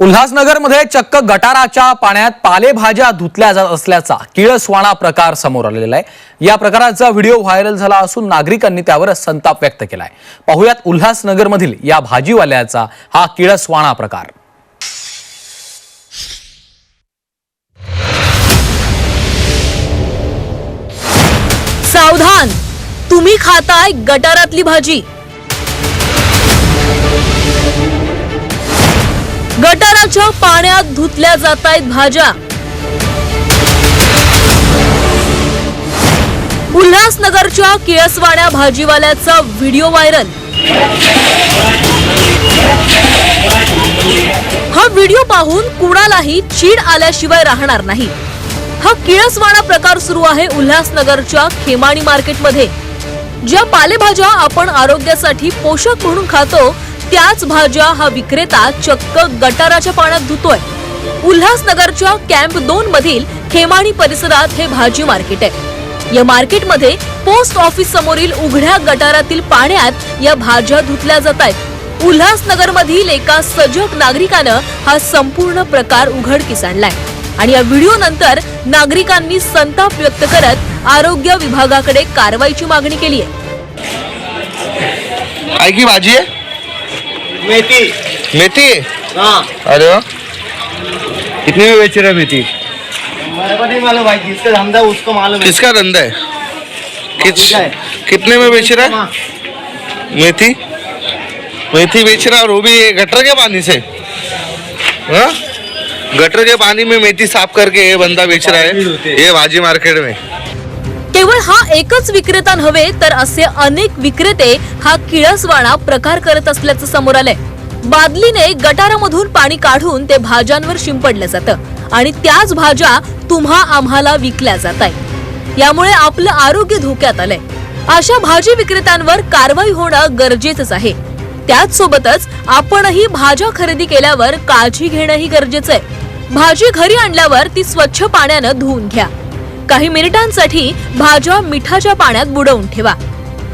उल्हासनगरमध्ये चक्क गटाराच्या पाण्यात पालेभाज्या धुतल्या जात असल्याचा किळसवाणा प्रकार समोर आलेला आहे. या प्रकाराचा व्हिडिओ व्हायरल झाला असून नागरिकांनी त्यावर संताप व्यक्त केलाय. पाहुयात उल्हासनगरमधील या भाजीवाल्याचा हा किळसवाणा प्रकार. सावधान. तुम्ही खाताय गटारातली भाजी. गटाराच्या पाण्यात धुतल्या जात आहेत भाज्या. उल्हासनगरच्या किळसवाड्या भाजीवाल्याचा व्हिडिओ व्हायरल. हा व्हिडिओ पाहून कुणालाही चीड आल्याशिवाय राहणार नाही. हा किळसवाणा प्रकार सुरू आहे उल्हासनगरच्या खेमाणी मार्केटमध्ये. ज्या पालेभाज्या आपण आरोग्यासाठी पोषक म्हणून खातो त्याच भाज्या हा विक्रेता चक्क गटाराच्या पाण्यात धुतोय. उल्हासनगरच्या कॅम्प दोन मधील खेमाणी परिसरात हे भाजी मार्केट आहे. या मार्केटमध्ये पोस्ट ऑफिस समोरील उघड्या गटारातील पाण्यात या भाज्या धुतल्या जात आहेत. उल्हासनगर मधील एका सजग नागरिकानं हा संपूर्ण प्रकार उघडकीस आणलाय. आणि या व्हिडिओ नंतर नागरिकांनी संताप व्यक्त करत आरोग्य विभागाकडे कारवाईची मागणी केली आहे. भाजी आहे? मेथी। मेथी? हाँ। अरे कितने में बेच रहे मेथी? मेरे को नहीं मालूम भाई जिसका धंधा उसको मालूम किसका धंधा है? किस कितने में बेच रहा है? हाँ, मेथी? मेथी बेच रहा है और वो भी गटर के पानी से। हाँ? गटर के पानी में मेथी साफ़ करके ये बंदा बेच रहा है। ये भाजी मार्केट में। केवळ हा एकच विक्रेता नव्हे तर असे अनेक विक्रेते हा किळसवाणा प्रकार करत असल्याचं समोर आलंय. बादलीने गटारामधून पाणी काढून ते भाज्यांवर शिंपडलं जातं आणि त्याच भाज्या तुम्हा आम्हाला विकल्या जात आहे यामुळे आपलं आरोग्य धोक्यात आलंय. अशा भाजी विक्रेत्यांवर कारवाई होणं गरजेचंच आहे. त्याच सोबतच आपणही भाज्या खरेदी केल्यावर काळजी घेणंही गरजेचं आहे. भाजी घरी आणल्यावर ती स्वच्छ पाण्यानं धुवून घ्या. काही मिनिटांसाठी भाज्या मिठाच्या पाण्यात बुडवून ठेवा.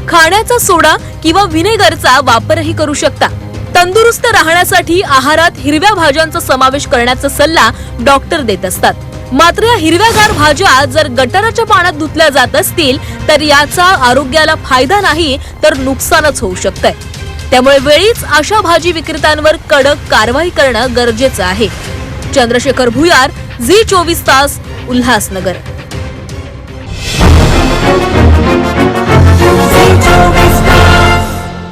खाण्याचा सोडा किंवा व्हिनेगरचा वापरही करू शकता. तंदुरुस्त राहण्यासाठी आहारात हिरव्या भाज्यांचा समावेश करण्याचा सल्ला डॉक्टर देत असतात. मात्र या हिरव्यागार भाज्या जर गटाराच्या पाण्यात धुतल्या जात असतील तर याचा आरोग्याला फायदा नाही तर नुकसानच होऊ शकतंय. त्यामुळे वेळीच अशा भाजी विक्रेत्यांवर कडक कारवाई करणं गरजेचं आहे. चंद्रशेखर भुयार झी चोवीस तास उल्हासनगर.